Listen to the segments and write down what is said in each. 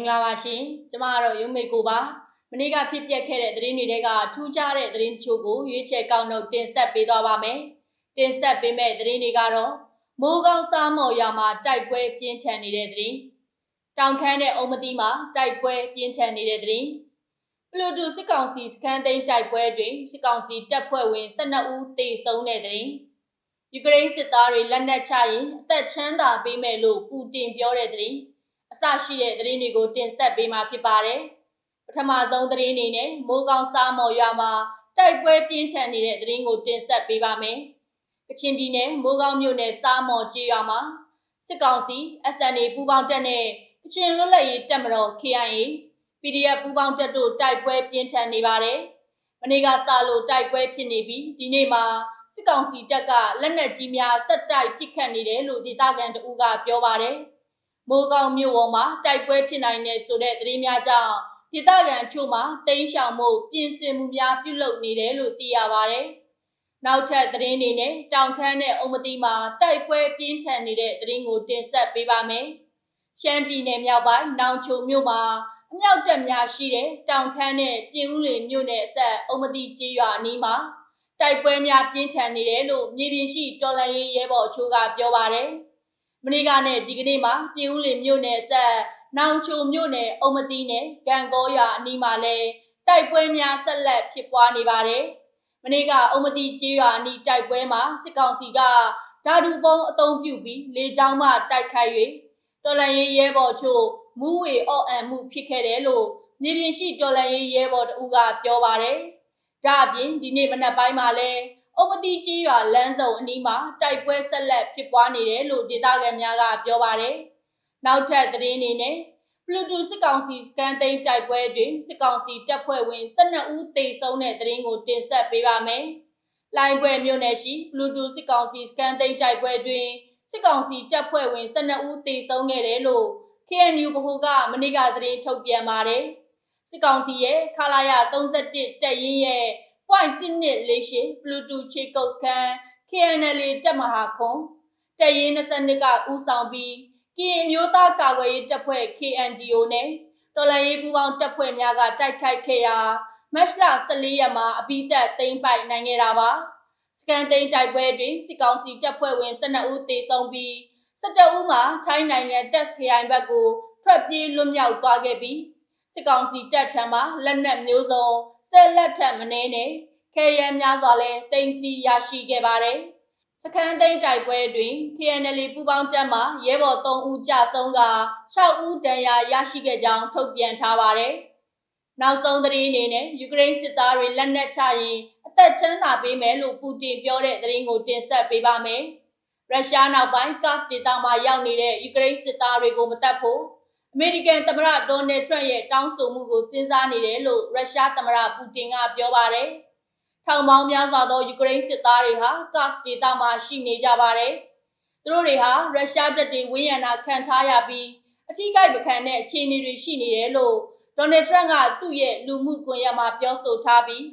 ္ဂလာပါရှင်ကျမကတော့ရုံမေကိုပါမနေ့ကဖြစ်ပျက်ခဲ့တဲ့သတင်းတွေထဲကထူးခြားတဲ့သတင်းတချို့ကိုရွေးချယ်ကောက်နှုတ်တင်ဆက်ပေးသွားပါမယ်တင်ဆက်ပေးမဲ့သတင်းတွေကတော့မိုးကောင်းစားမော်ရွာမှာတိုက်ပွဲပြင်းထန်နေတဲ့သတင်းတောင်ခမ်းတဲ့အုံမတိမှာတိုက်ပွဲပြင်းထန်နေတဲ့သတင်းပလူတူစစ်ကောင်စီစခန်းသိမ်းတိုက်ပွဲတွင်စစ်ကောင်စီတပ်ဖွဲ့ဝင်12ဦးသေဆုံးတဲ့သတင်းယူကရိန်းစစ်သားတွေလက်နက်ချရင်အသက်ချမ်းသာပေးမယ်လို့ပူတင်ပြောတဲ့သတင်း အစရှိတဲ့သတင်းတွေကိုတင်ဆက်ပေးမှာဖြစ်ပါတယ်။ပထမဆုံးသတင်းအနေနဲ့မိုးကောင်းစားမော်ရွာမှာတိုက်ပွဲပြင်းထန်နေတဲ့သတင်းကိုတင်ဆက်ပေးပါမယ်။ကချင်ပြည်နယ်မိုးကောင်းမြို့နယ်စားမော်ကျေးရွာမှာစစ်ကောင်စီ SNA ပူးပေါင်းတပ်နဲ့ကချင်လွတ်လပ်ရေးတပ်မတော် KIA PDF ပူးပေါင်းတပ်တို့တိုက်ပွဲပြင်းထန်နေပါတယ်။မနေ့ကစလို့တိုက်ပွဲဖြစ်နေပြီးဒီနေ့မှာစစ်ကောင်စီတပ်ကလက်နက်ကြီးများဆက်တိုက်ပစ်ခတ်နေတယ်လို့ဒေသခံတအူးကပြောပါတယ်။ မိုးကောင်းမြို့ပေါ်မှာတိုက်ပွဲဖြစ်နိုင်တဲ့ဆိုတဲ့သတင်းများကြောင့်ဒေသခံအချို့မှာတိမ်းရှောင်မှုပြင်ဆင်မှုများပြုလုပ်နေတယ်လို့သိရပါတယ်။နောက်ထပ်သတင်းတွေနဲ့တောင်ခမ်းနဲ့အုံမတိမှာတိုက်ပွဲပြင်းထန်နေတဲ့သတင်းကိုတင်ဆက်ပေးပါမယ်။ရှမ်းပြည်နယ်မြောက်ပိုင်းနောင်ချုံမြို့မှာအမြောက်တပ်များရှိတဲ့တောင်ခမ်းနဲ့ပြင်ဦးလွင်မြို့နယ်အဆက်အုံမတိကျေးရွာအနီးမှာတိုက်ပွဲများပြင်းထန်နေတယ်လို့မြေပြင်ရှိတော်လှန်ရေးရဲဘော်အချို့ကပြောပါတယ်။ မနေ့ကနဲ့ဒီကနေ့မှာပြည်ဦးလင်မြို့နယ်ဆက်နောင်ချိုမြို့နယ်အုံမတီနဲ့ဂံကောရွာအနီးမှာလည်းတိုက်ပွဲများဆက်လက်ဖြစ်ပွားနေပါတယ်။မနေ့ကအုံမတီကျေးရွာအနီးတိုက်ပွဲမှာစစ်ကောင်စီကဓာတုပုံးအုံပြုပြီးလေကြောင်းမှတိုက်ခိုက်၍တော်လန်ရေးရဲဘော်ချို့မူးဝေအော့အန်မှုဖြစ်ခဲ့တယ်လို့မြေပြင်ရှိတော်လန်ရေးရဲဘော်တဦးကပြောပါတယ်။ဒါအပြင်ဒီနေ့မနက်ပိုင်းမှာလည်း အုံမတိကြီးရွာလမ်းစုံအနီးမှာတိုက်ပွဲဆက်လက်ဖြစ်ပွားနေတယ်လို့ဒေသခံများကပြောပါတယ်။နောက်ထပ်သတင်းအနေနဲ့ပလူတူစစ်ကောင်စီစကန်သိန်းတိုက်ပွဲတွင်စစ်ကောင်စီတပ်ဖွဲ့ဝင်12ဦးသေဆုံးတဲ့သတင်းကိုတင်ဆက်ပေးပါမယ်။လိုင်းပွဲမြို့နယ်ရှိပလူတူစစ်ကောင်စီစကန်သိန်းတိုက်ပွဲတွင်စစ်ကောင်စီတပ်ဖွဲ့ဝင်12ဦးသေဆုံးခဲ့တယ်လို့ KNU ဗဟိုကမနေ့ကသတင်းထုတ်ပြန်ပါတယ်။စစ်ကောင်စီရဲ့ခလာရ31တပ်ရင်းရဲ့ 0.148 Bluetooth ချေကုတ်စခန်း KNL တက်မဟာခွန်တရင်22ကဦးဆောင်ပြီးကရင်မျိုးသားကာကွယ်ရေးတပ်ဖွဲ့ KNDO နဲ့တော်လှန်ရေးပူးပေါင်းတပ်ဖွဲ့များကတိုက်ခိုက်ခဲ့ရာမတ်လ14ရက်မှာအပိသက်သိမ်းပိုက်နိုင်ခဲ့တာပါစကန်သိန်းတိုက်ပွဲတွင်စစ်ကောင်စီတပ်ဖွဲ့ဝင်12ဦးသေဆုံးပြီး17ဦးမှာထိုင်းနိုင်ငံတက်ခရိုင်ဘက်ကိုထွက်ပြေးလွတ်မြောက်သွားခဲ့ပြီးစစ်ကောင်စီတပ်ထံမှလက်နက်မျိုးစုံ ဆက်လက်ထက်မနေနဲ့ခဲရန်များစွာလည်းတင်စီရရှိခဲ့ပါတယ်။စခန်းသိမ်းတိုက်ပွဲတွင် KNL ပူးပေါင်းတပ်မှရဲဘော်3ဦးကြာဆုံးက6ဦးဒဏ်ရာရရှိခဲ့ကြောင်းထုတ်ပြန်ထားပါတယ်။နောက်ဆုံးသတင်းအနေနဲ့ယူကရိန်းစစ်သားတွေလက်နက်ချရင်အသက်ချမ်းသာပေးမယ်လို့ပူတင်ပြောတဲ့သတင်းကိုတင်ဆက်ပေးပါမယ်။ရုရှားနောက်ပိုင်းကတ်ဒေတာမှာရောက်နေတဲ့ယူကရိန်းစစ်သားတွေကိုမတပ်ဖို့ အမေရိကန်သမ္မတဒေါ်နယ်ထရန့်ရဲ့တောင်းဆိုမှုကိုစဉ်းစားနေတယ်လို့ရုရှားသမ္မတပူတင်ကပြောပါတယ်။ထောင်ပေါင်းများစွာသောယူကရိန်းစစ်သားတွေဟာကတ်ဒေသမှာရှိနေကြပါတယ်။သူတို့တွေဟာရုရှားတပ်တွေဝန်းရံတာခံထားရပြီးအထီးကိုက်မခံတဲ့အခြေအနေတွေရှိနေတယ်လို့ဒေါ်နယ်ထရန့်ကသူ့ရဲ့လူမှုကွန်ရက်မှာပြောဆိုထားပြီး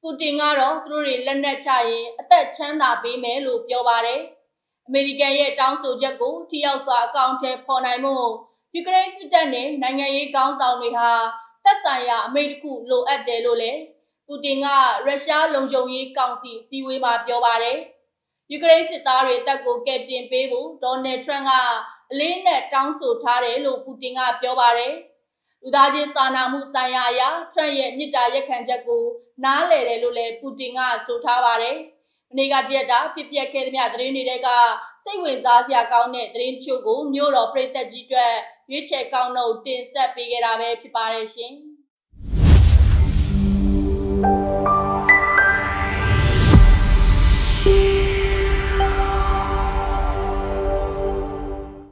ပူတင်ကတော့သူတို့တွေလက်နက်ချရင်အသက်ချမ်းသာပေးမယ်လို့ပြောပါတယ်။အမေရိကန်ရဲ့တောင်းဆိုချက်ကိုထိရောက်စွာအကောင့်ထဲပေါ်နိုင်မှု ယူကရိန်းစစ်တပ်နဲ့နိုင်ငံရေးကောင်းဆောင်တွေဟာသက်ဆိုင်ရာအမိန့်တစ်ခုလိုအပ်တယ်လို့လည်းပူတင်ကရုရှားလုံခြုံရေးကောင်စီအစည်းအဝေးမှာပြောပါတယ်။ယူကရိန်းစစ်သားတွေတပ်ကိုကယ်တင်ပေးဖို့ဒေါ်နယ်ထရန့်ကအလေးနဲ့တောင်းဆိုထားတယ်လို့ပူတင်ကပြောပါတယ်။လူသားချင်းစာနာမှုဆိုင်ရာအရထရန့်ရဲ့မြစ်တာရက်ခံချက်ကိုနားလည်တယ်လို့လည်းပူတင်ကဆိုထားပါတယ်။ မနေ့ကတရက်တာဖြစ်ပျက်ခဲ့သမျှသတင်းတွေကစိတ်ဝင်စားစရာကောင်းတဲ့သတင်းတချို့ကိုမြို့တော်ပြည်သက်ကြီးအတွက်ရွေးချယ်ကောင်းတော့တင်ဆက်ပေးခဲ့တာပဲဖြစ်ပါတယ်ရှင်။